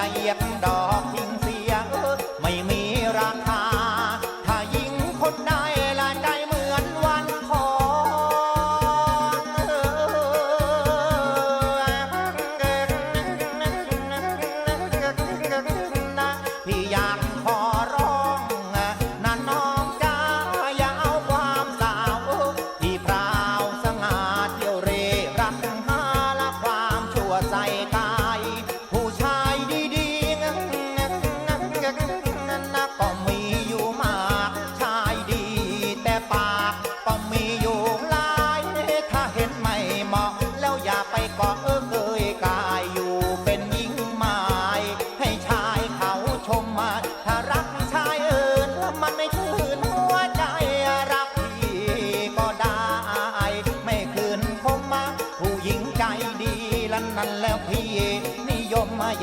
ยาเหยียบดอกทิ้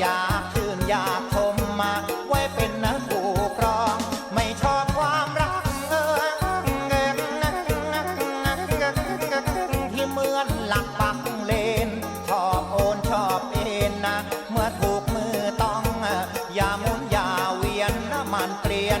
อยากชื่นอยากชมมา ไว้เป็นนักผู้ครอง ไม่ชอบความรักเออที่เหมือนหลักปักเลน ชอบโอนชอบเอ็นนะ เมื่อถูกมือต้อง อย่ามุนอย่าเวียนนะมันเปลี่ยน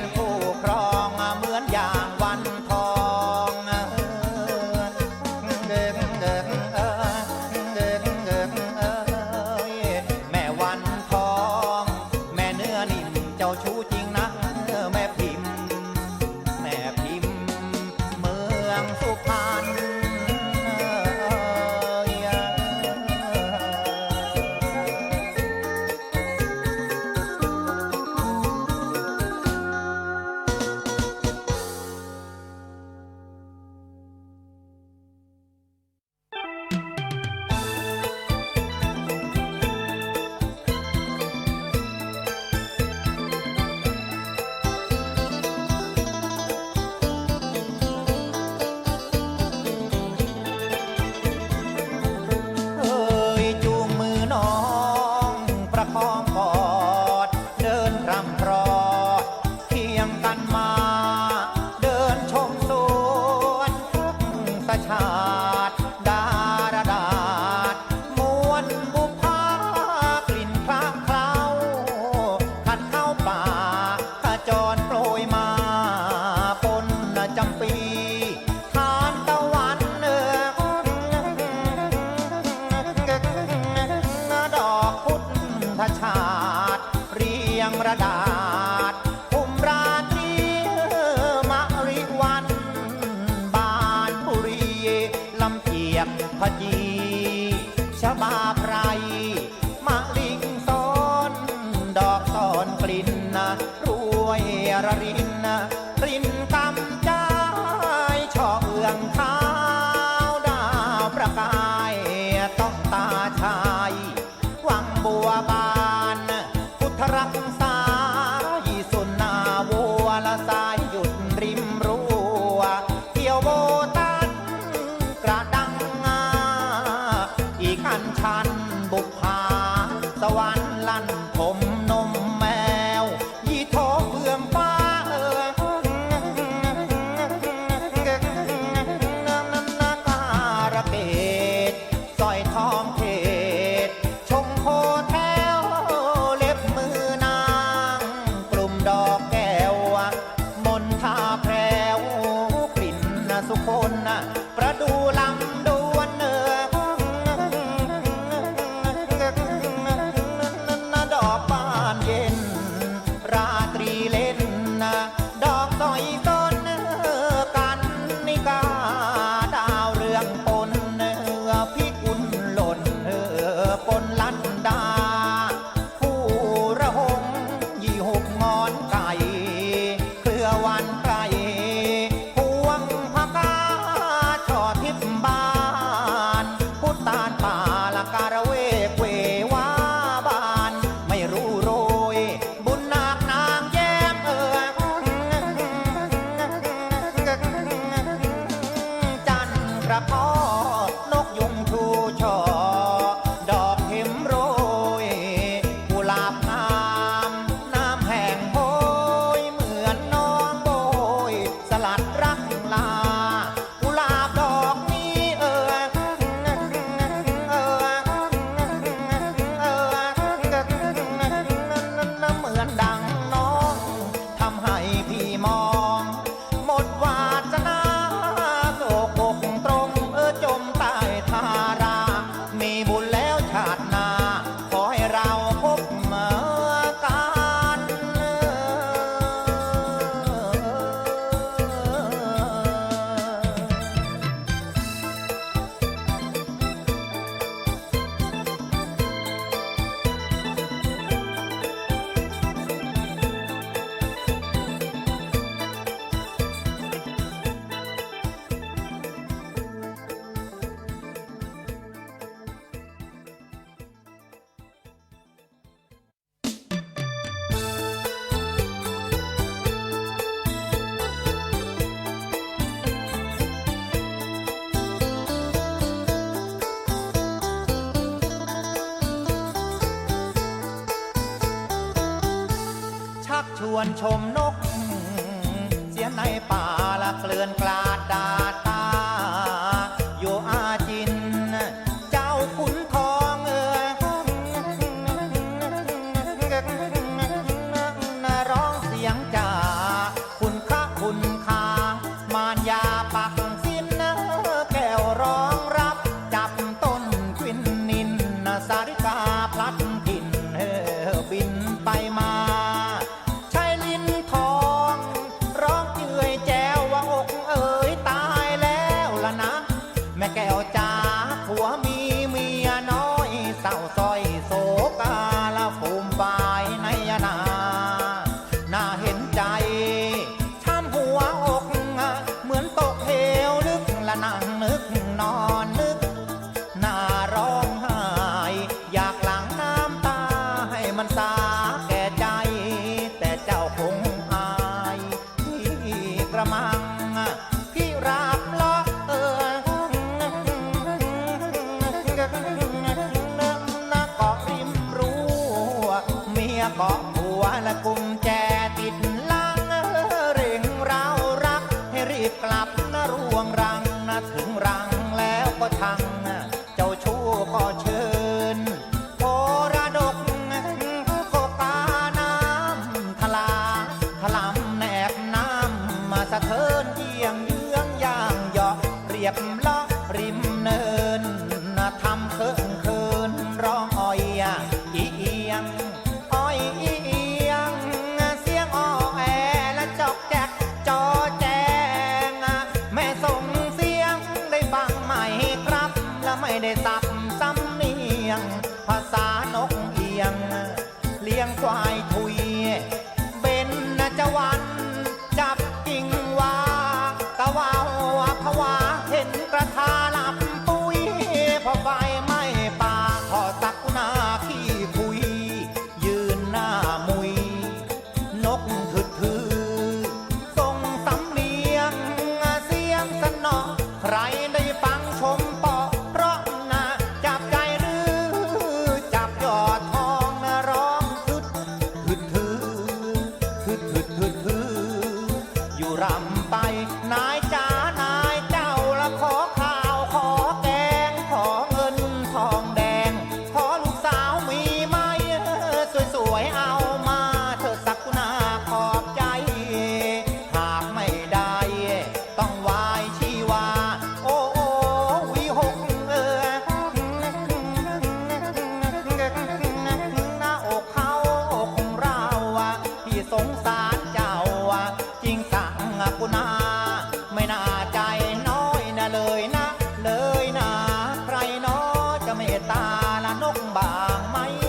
Pagi. ชักชวนชมนก เสียในป่าละเกลื่อนกลาดดาด มัง นกบางไหม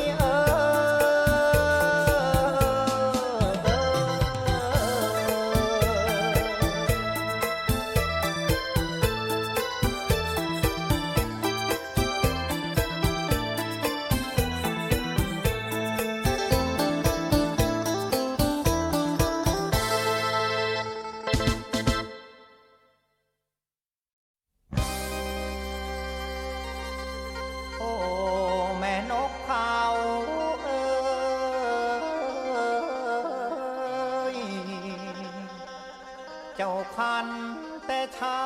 พันแต่เช้า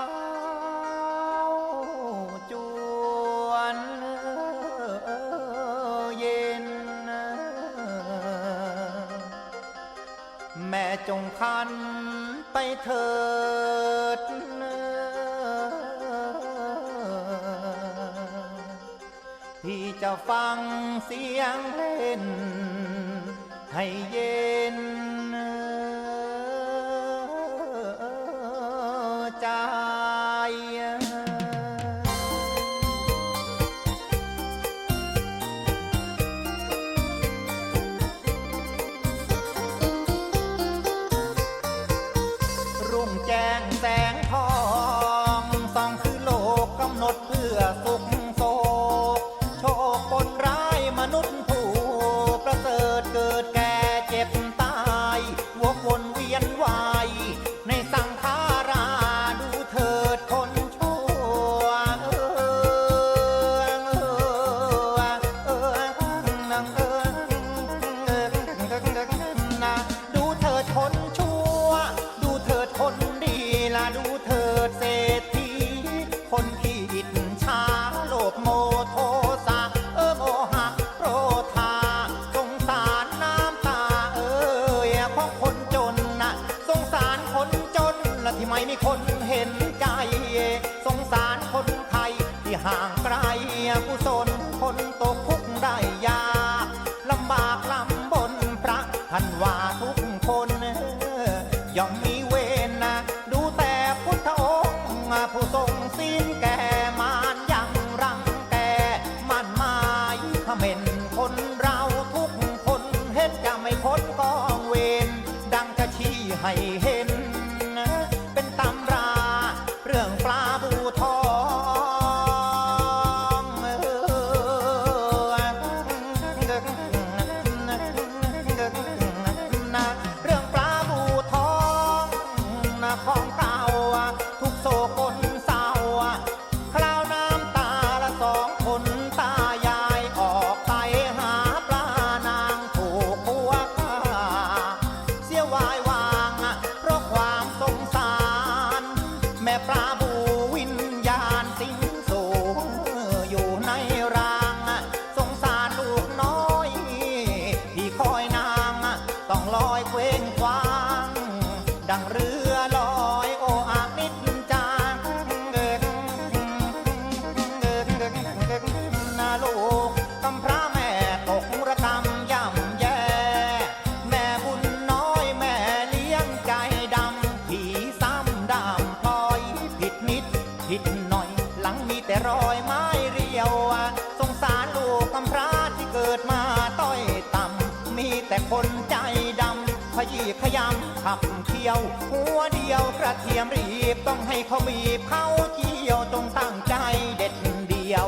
จวนเย็น แม่จงพันไปเถิดที่จะฟังเสียงเล่น ให้เย็น ที่ไม่มีคนเห็นใจ สงสารคนไทยที่ห่างไกลผู้ รอยไม้เรียว สงสารลูกกำพร้าที่เกิดมาต้อยต่ำ มีแต่คนใจดำขยี้ขยำขับเที่ยว หัวเดียวกระเทียมรีบต้องให้เขาบีบเขาเที่ยวต้องตั้งใจเด็ดเดียว